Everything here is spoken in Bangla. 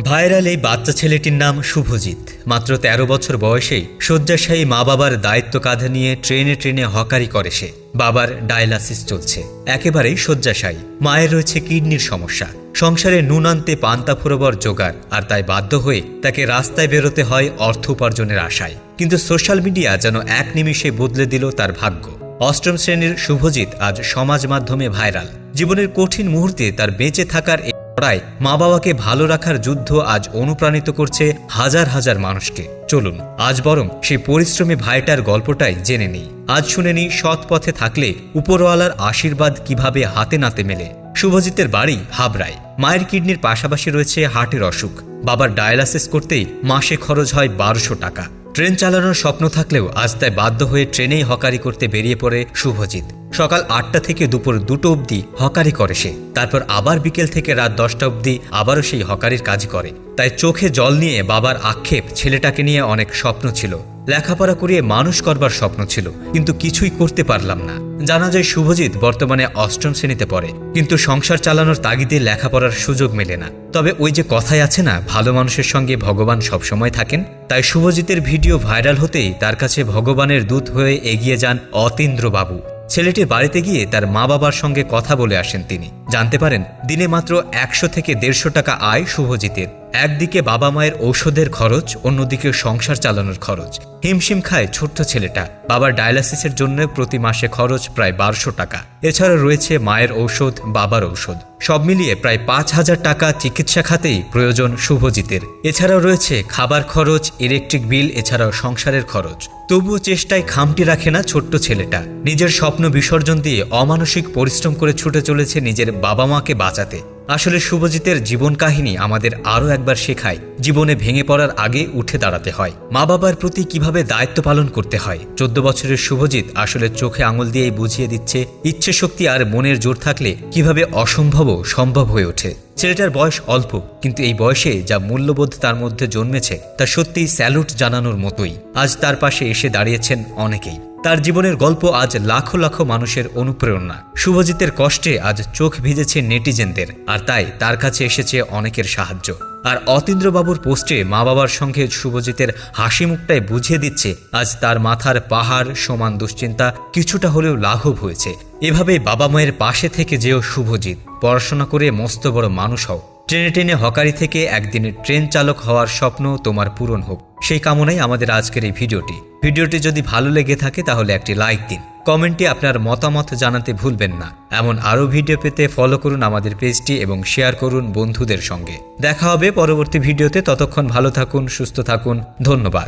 ভাইরাল এই বাচ্চা ছেলেটির নাম শুভজিৎ। মাত্র ১৩ বছর বয়সেই শয্যাশায়ী মা বাবার দায়িত্ব কাঁধে নিয়ে ট্রেনে ট্রেনে হকারি করে সে। বাবার ডায়ালাসিস চলছে। একেবারেই শয্যাশায়ী। মায়ের রয়েছে কিডনির সমস্যা। সংসারে নুন আনতে পান্তা ফুরোবার জোগাড়, আর তাই বাধ্য হয়ে তাকে রাস্তায় বেরোতে হয় অর্থ উপার্জনের আশায়। কিন্তু সোশ্যাল মিডিয়া যেন এক নিমিষে বদলে দিল তার ভাগ্য। অষ্টম শ্রেণির শুভজিৎ আজ সমাজ মাধ্যমে ভাইরাল। জীবনের কঠিন মুহূর্তে তার বেঁচে থাকার লড়াই মা বাবাকে ভালো রাখার যুদ্ধ আজ অনুপ্রাণিত করছে হাজার হাজার মানুষকে। চলুন, আজ বরং সেই পরিশ্রমী ভাইটার গল্পটাই জেনে নিই। আজ শুনে নিই সৎ পথে থাকলে উপরওয়ালার আশীর্বাদ কীভাবে হাতে নাতে মেলে। শুভজিতের বাড়ি হাবড়ায়। মায়ের কিডনির পাশাপাশি রয়েছে হার্টের অসুখ। বাবার ডায়ালাসিস করতেই মাসে খরচ হয় বারোশো টাকা। ট্রেন চালানোর স্বপ্ন থাকলেও আজ তাই বাধ্য হয়ে ট্রেনেই হকারি করতে বেরিয়ে পড়ে শুভজিৎ। সকাল আটটা থেকে দুপুর দুটো অবধি হকারি করে সে। তারপর আবার বিকেল থেকে রাত দশটা অবধি আবারও সেই হকারির কাজ করে। তাই চোখে জল নিয়ে বাবার আক্ষেপ ছেলেটাকে নিয়ে অনেক স্বপ্ন ছিল। লেখাপড়া করিয়ে মানুষ করবার স্বপ্ন ছিল, কিন্তু কিছুই করতে পারলাম না। জানা যায় শুভজিৎ বর্তমানে অষ্টম শ্রেণীতে পড়ে, কিন্তু সংসার চালানোর তাগিদে লেখাপড়ার সুযোগ মেলে না। তবে ওই যে কথাই আছে না, ভালো মানুষের সঙ্গে ভগবান সবসময় থাকেন, তাই শুভজিতের ভিডিও ভাইরাল হতেই তার কাছে ভগবানের দূত হয়ে এগিয়ে যান অতীন্দ্র বাবু ছেলেটির বাড়িতে গিয়ে তার মা বাবার সঙ্গে কথা বলে আসেন তিনি। জানতে পারেন, দিনে মাত্র একশো থেকে দেড়শো টাকা আয় শুভজিতের একদিকে বাবা মায়ের ঔষধের খরচ, অন্যদিকে সংসার চালানোর খরচ। হিমশিম খায় ছোট্ট ছেলেটা। বাবার ডায়ালাসিসের জন্য প্রতি মাসে খরচ প্রায় বারোশো টাকা। এছাড়া রয়েছে মায়ের ঔষধ, বাবার ঔষধ। সব মিলিয়ে প্রায় পাঁচ হাজার টাকা চিকিৎসা খাতেই প্রয়োজন শুভজিতের এছাড়াও রয়েছে খাবার খরচ, ইলেকট্রিক বিল, এছাড়াও সংসারের খরচ। তবুও চেষ্টায় খামটি রাখে না ছোট্ট ছেলেটা। নিজের স্বপ্ন বিসর্জন দিয়ে অমানসিক পরিশ্রম করে ছুটে চলেছে নিজের বাবা মাকে বাঁচাতে। আসলে শুভজিতের জীবন কাহিনী আমাদের আরও একবার শেখায়, জীবনে ভেঙে পড়ার আগে উঠে দাঁড়াতে হয়। মা বাবার প্রতি কীভাবে দায়িত্ব পালন করতে হয়? চোদ্দ বছরের শুভজিৎ আসলে চোখে আঙুল দিয়েই বুঝিয়ে দিচ্ছে ইচ্ছে শক্তি আর মনের জোর থাকলে কীভাবে অসম্ভবও সম্ভব হয়ে ওঠে। ছেলেটার বয়স অল্প, কিন্তু এই বয়সে যা মূল্যবোধ তার মধ্যে জন্মেছে, তা সত্যিই স্যালুট জানানোর মতোই। আজ তার পাশে এসে দাঁড়িয়েছেন অনেকেই। তার জীবনের গল্প আজ লাখো লাখো মানুষের অনুপ্রেরণা। শুভজিতের কষ্টে আজ চোখ ভিজেছে নেটিজেনদের, আর তাই তার কাছে এসেছে অনেকের সাহায্য। আর অতীন্দ্রবাবুর পোস্টে মা বাবার সঙ্গে শুভজিতের হাসি মুখটাই বুঝিয়ে দিচ্ছে, আজ তার মাথার পাহাড় সমান দুশ্চিন্তা কিছুটা হলেও লাঘব হয়েছে। এভাবে বাবা মায়ের পাশে থেকে যেও শুভজিৎ। পড়াশোনা করে মস্ত বড় মানুষ হও। ট্রেনে ট্রেনে হকারি থেকে একদিনে ট্রেন চালক হওয়ার স্বপ্ন তোমার পূরণ হোক। সেই কামনাই আমাদের আজকের এই ভিডিওটি। ভিডিওটি যদি ভালো লেগে থাকে তাহলে একটি লাইক দিন। কমেন্টে আপনার মতামত জানাতে ভুলবেন না। এমন আরও ভিডিও পেতে ফলো করুন আমাদের পেজটি এবং শেয়ার করুন বন্ধুদের সঙ্গে। দেখা হবে পরবর্তী ভিডিওতে। ততক্ষণ ভালো থাকুন, সুস্থ থাকুন। ধন্যবাদ।